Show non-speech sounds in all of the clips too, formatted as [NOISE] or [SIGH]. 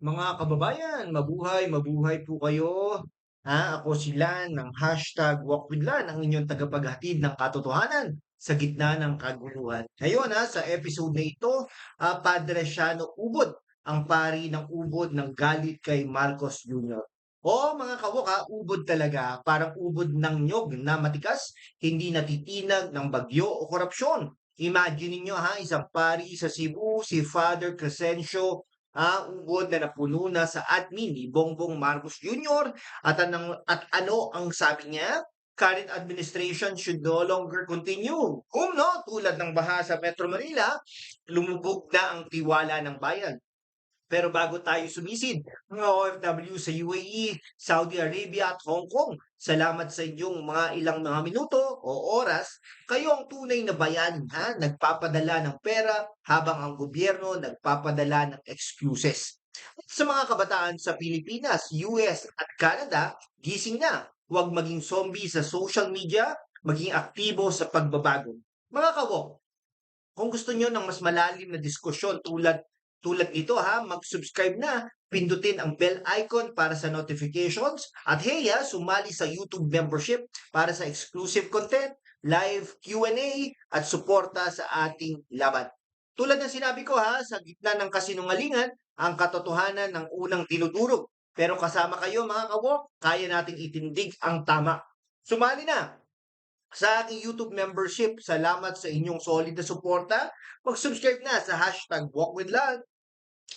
Mga kababayan, mabuhay, mabuhay po kayo. Ha, ako si Lan ng hashtag Walk with Lan, ang inyong tagapaghatid ng katotohanan sa gitna ng kaguluhan. Ngayon ha, sa episode na ito, ah, Padre Shano Ubod, ang pari ng ubod ng galit kay Marcos Jr. Oo mga kawok ha, ubod talaga, parang ubod ng nyog na matikas, hindi natitinag ng bagyo o korupsyon. Imagine niyo ha, isang pari sa Cebu, si Father Crescencio ah, ugod na napuno na sa admin ni Bongbong Marcos Jr. At, anong, at ano ang sabi niya? Current administration should no longer continue. Kung no, tulad ng baha sa Metro Manila, lumubog na ang tiwala ng bayan. Pero bago tayo sumisid, mga OFW sa UAE, Saudi Arabia at Hong Kong, salamat sa inyong mga ilang mga minuto o oras. Kayo ang tunay na bayanin, ha? Nagpapadala ng pera habang ang gobyerno nagpapadala ng excuses. At sa mga kabataan sa Pilipinas, US at Canada, gising na. Huwag maging zombie sa social media, maging aktibo sa pagbabago. Mga kawok, kung gusto nyo ng mas malalim na diskusyon tulad tulad nito ha, mag-subscribe na, pindutin ang bell icon para sa notifications at hey ha, sumali sa YouTube membership para sa exclusive content, live Q&A at suporta sa ating laban. Tulad ng sinabi ko ha, sa gitna ng kasinungalingan, ang katotohanan ng unang dinudurog. Pero kasama kayo mga kawok, kaya nating itindig ang tama. Sumali na! Sa aking YouTube membership, salamat sa inyong solid na suporta. Mag-subscribe na sa hashtag WalkWithLan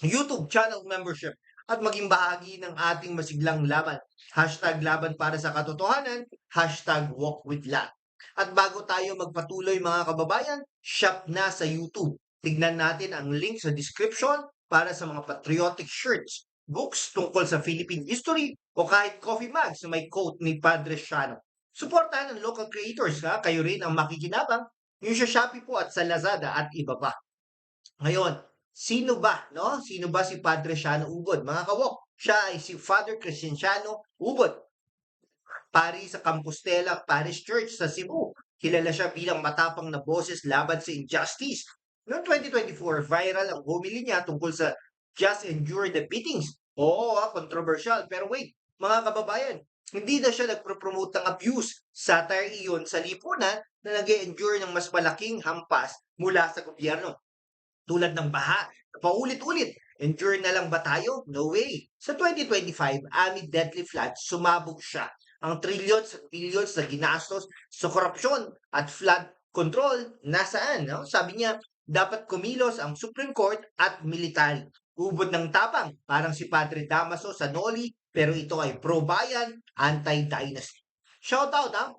YouTube channel membership at maging bahagi ng ating masiglang laban. Hashtag laban para sa katotohanan, hashtag walk with love. At bago tayo magpatuloy mga kababayan, shop na sa YouTube. Tignan natin ang link sa description para sa mga patriotic shirts, books tungkol sa Philippine history o kahit coffee mugs na may quote ni Padre Shano. Suportahan ang local creators ha, kayo rin ang makikinabang yung sa Shopee po at sa Lazada at iba pa. Ngayon, Sino ba, no? Sino ba si Padre Shano Ubod? Mga kawok, siya ay si Father Crescenciano Ubod. Pari sa Compostela Parish Church sa Cebu. Kilala siya bilang matapang na boses laban sa injustice. Noong 2024, viral ang homily niya tungkol sa just endure the beatings. Oo, ah, controversial. Pero wait, mga kababayan, hindi na siya nagpro-promote ng abuse. Satire iyon sa lipunan na nag endure ng mas malaking hampas mula sa gobyerno tulad ng baha. Paulit-ulit, endure na lang ba tayo? No way. Sa 2025, amid deadly flood, sumabog siya. Ang trillions at billions na ginastos sa korupsyon at flood control, nasaan? No? Sabi niya, dapat kumilos ang Supreme Court at military. Ubod ng tapang, parang si Padre Damaso sa Noli, pero ito ay pro-bayan, anti-dynasty. Shoutout ha!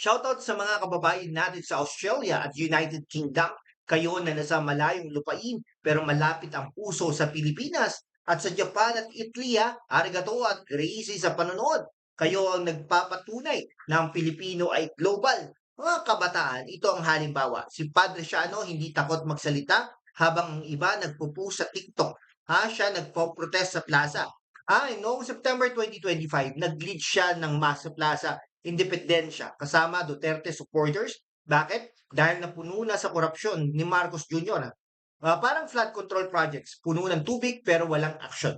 Shoutout sa mga kababayan natin sa Australia at United Kingdom kayo na nasa malayong lupain pero malapit ang puso sa Pilipinas at sa Japan at Italy, arigato at crazy sa panonood. Kayo ang nagpapatunay na ang Pilipino ay global. Mga kabataan, ito ang halimbawa. Si Padre Shano hindi takot magsalita habang ang iba nagpupo sa TikTok. Ha, siya nagpo-protest sa plaza. Ah, noong September 2025, nag-lead siya ng mass sa plaza Independencia kasama Duterte supporters bakit? Dahil napuno na sa korupsyon ni Marcos Jr. Uh, parang flood control projects, puno ng tubig pero walang action.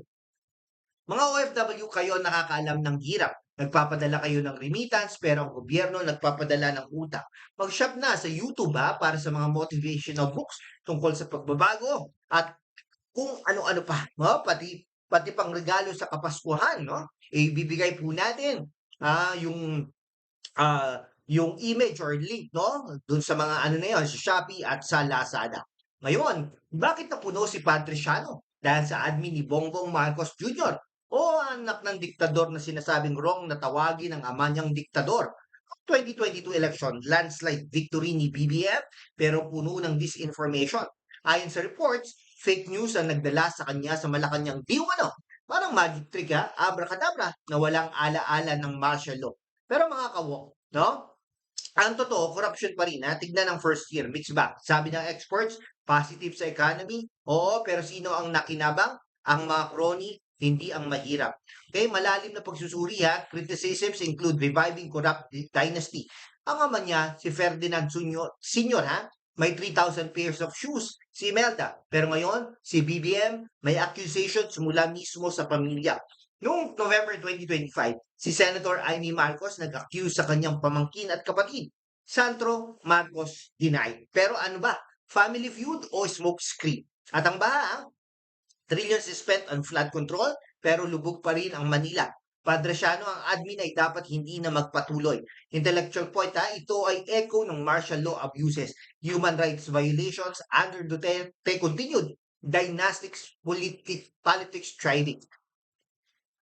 Mga OFW kayo nakakaalam ng hirap. Nagpapadala kayo ng remittance pero ang gobyerno nagpapadala ng utang. Mag-shop na sa YouTube ha, para sa mga motivational books tungkol sa pagbabago at kung ano-ano pa. No? Pati, pati pang regalo sa Kapaskuhan. No? Ibibigay po natin ah, yung uh, yung image or link, no? Doon sa mga ano na yun, sa Shopee at sa Lazada. Ngayon, bakit napuno si Patriciano? Dahil sa admin ni Bongbong Marcos Jr. o anak ng diktador na sinasabing wrong na tawagin ng ama niyang diktador. 2022 election, landslide victory ni BBM pero puno ng disinformation. Ayon sa reports, fake news ang nagdala sa kanya sa Malacanang diwano. Parang magic trick ha, abracadabra na walang ala-ala ng martial law. Pero mga kawok, no? Ang totoo, corruption pa rin. Ha? Tignan ng first year, mixed bag. Sabi ng experts, positive sa economy. Oo, pero sino ang nakinabang? Ang mga crony, hindi ang mahirap. Okay, malalim na pagsusuri ha. Criticisms include reviving corrupt dynasty. Ang ama niya, si Ferdinand Sr. Senior ha, may 3,000 pairs of shoes si Imelda. Pero ngayon, si BBM may accusations mula mismo sa pamilya. Noong November 2025, si Senator Amy Marcos nag-accuse sa kanyang pamangkin at kapatid. Sandro Marcos denied. Pero ano ba? Family feud o smoke screen? At ang baha, trillions spent on flood control pero lubog pa rin ang Manila. Padrasyano ang admin ay dapat hindi na magpatuloy. Intellectual point ha, ito ay echo ng martial law abuses, human rights violations under Duterte continued, dynastics politic, politics thriving.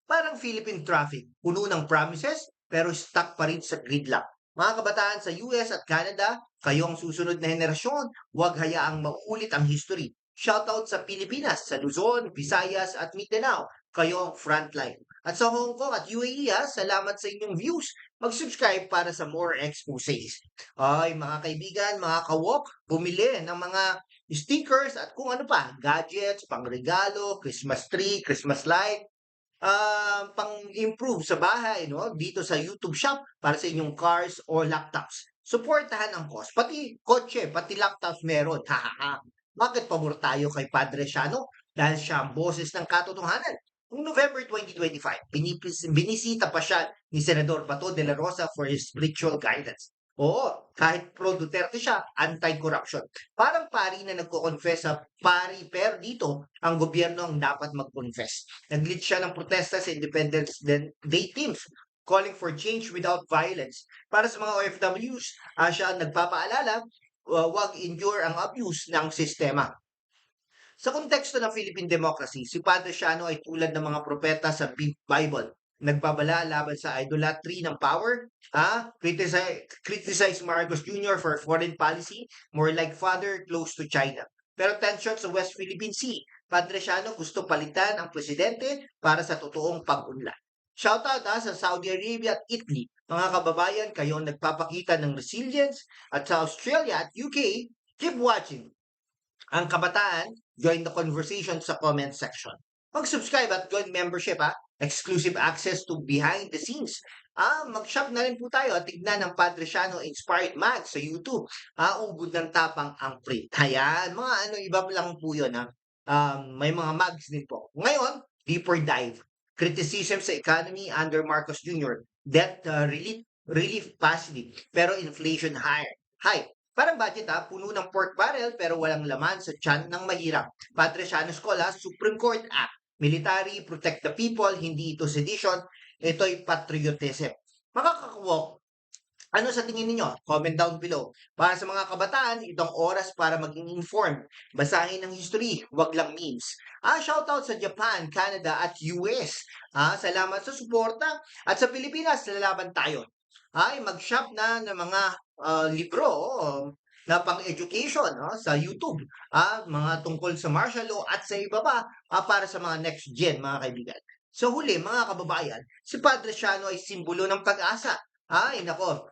Parang Philippine traffic, puno ng promises pero stuck pa rin sa gridlock. Mga kabataan sa US at Canada, kayo ang susunod na henerasyon, huwag hayaang maulit ang history. Shoutout sa Pilipinas, sa Luzon, Visayas at Mindanao. Kayo frontline. At sa Hong Kong at UAE, ha, salamat sa inyong views. Mag-subscribe para sa more exposes. Ay, mga kaibigan, mga kawok, bumili ng mga stickers at kung ano pa, gadgets, pangregalo, Christmas tree, Christmas light, uh, pang-improve sa bahay, no? Dito sa YouTube shop para sa inyong cars or laptops. Supportahan ang cost. Pati kotse, pati laptops meron. [LAUGHS] Ha, ha, ha. Bakit pabor tayo kay Padre Siano? Dahil siya ang boses ng katotohanan. Noong November 2025, binipis, binisita pa siya ni Senador Bato de la Rosa for his spiritual guidance. Oo, kahit pro-Duterte siya, anti-corruption. Parang pari na nagko-confess sa pari, pero dito, ang gobyerno ang dapat mag-confess. Nag-lead siya ng protesta sa Independence Day teams calling for change without violence. Para sa mga OFWs, uh, siya ang nagpapaalala, uh, wag endure ang abuse ng sistema. Sa konteksto ng Philippine democracy, si Padre Siano ay tulad ng mga propeta sa Bible. Nagbabala laban sa idolatry ng power, ah, criticize, criticize Marcos Jr. for foreign policy, more like father close to China. Pero tension sa West Philippine Sea, Padre Siano gusto palitan ang presidente para sa totoong pag-unlad. Shoutout ha, sa Saudi Arabia at Italy. Mga kababayan, kayo ang nagpapakita ng resilience. At sa Australia at UK, keep watching. Ang kabataan, join the conversation sa comment section. Mag-subscribe at join membership ha. Exclusive access to behind the scenes. Ah, mag-shop na rin po tayo at tignan ng Padre Siano Inspired Mag sa YouTube. Ah, ubod ng tapang ang print. Ayan, mga ano, iba lang po yun ha. Um, may mga mags din po. Ngayon, deeper dive. Criticism sa economy under Marcos Jr. Debt uh, relief, relief positive, pero inflation higher. High. Parang budget ha, puno ng pork barrel pero walang laman sa tiyan ng mahirap. Patriciano Escola, Supreme Court Act. Military, protect the people, hindi ito sedition, ito'y patriotism. Makakakuwok, ano sa tingin ninyo? Comment down below. Para sa mga kabataan, itong oras para maging informed. Basahin ang history, wag lang memes. Ah, shoutout sa Japan, Canada at US. Ah, salamat sa suporta. At sa Pilipinas, lalaban tayo. Ay, mag-shop na ng mga uh, libro na pang-education no, sa YouTube. Ah, mga tungkol sa martial law at sa iba pa ah, para sa mga next gen, mga kaibigan. Sa huli, mga kababayan, si Padre Siano ay simbolo ng pag-asa. Ay, nako,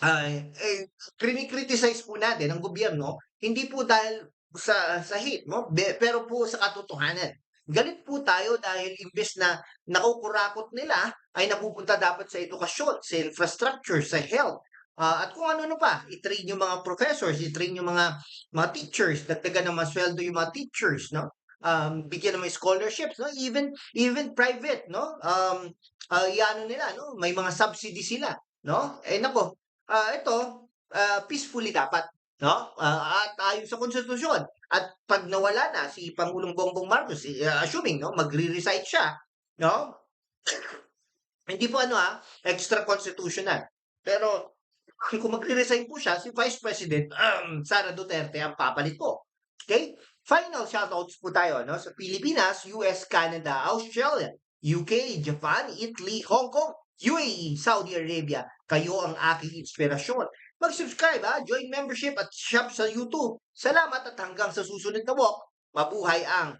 ay, eh, criticize po natin ang gobyerno, hindi po dahil sa, sa hate, no? Be, pero po sa katotohanan. Galit po tayo dahil imbes na nakukurakot nila ay napupunta dapat sa edukasyon, sa infrastructure, sa health, Uh, at kung ano-ano pa, i-train yung mga professors, i-train yung mga mga teachers, dagdagan ng masweldo yung mga teachers, no? Um, bigyan ng mga scholarships, no? Even even private, no? Um, uh, iano nila, no? May mga subsidy sila, no? Eh nako, uh, ito uh, peacefully dapat, no? Uh, at ayon sa konstitusyon. At pag nawala na si Pangulong Bongbong Marcos, uh, assuming, no, magre-recite siya, no? [COUGHS] Hindi po ano ah, extra constitutional. Pero kung magre-resign po siya, si Vice President um, Sara Duterte ang papalit po. Okay? Final shoutouts po tayo no? sa Pilipinas, US, Canada, Australia, UK, Japan, Italy, Hong Kong, UAE, Saudi Arabia. Kayo ang aking inspirasyon. Mag-subscribe ha, join membership at shop sa YouTube. Salamat at hanggang sa susunod na walk, mabuhay ang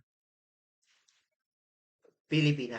Pilipinas.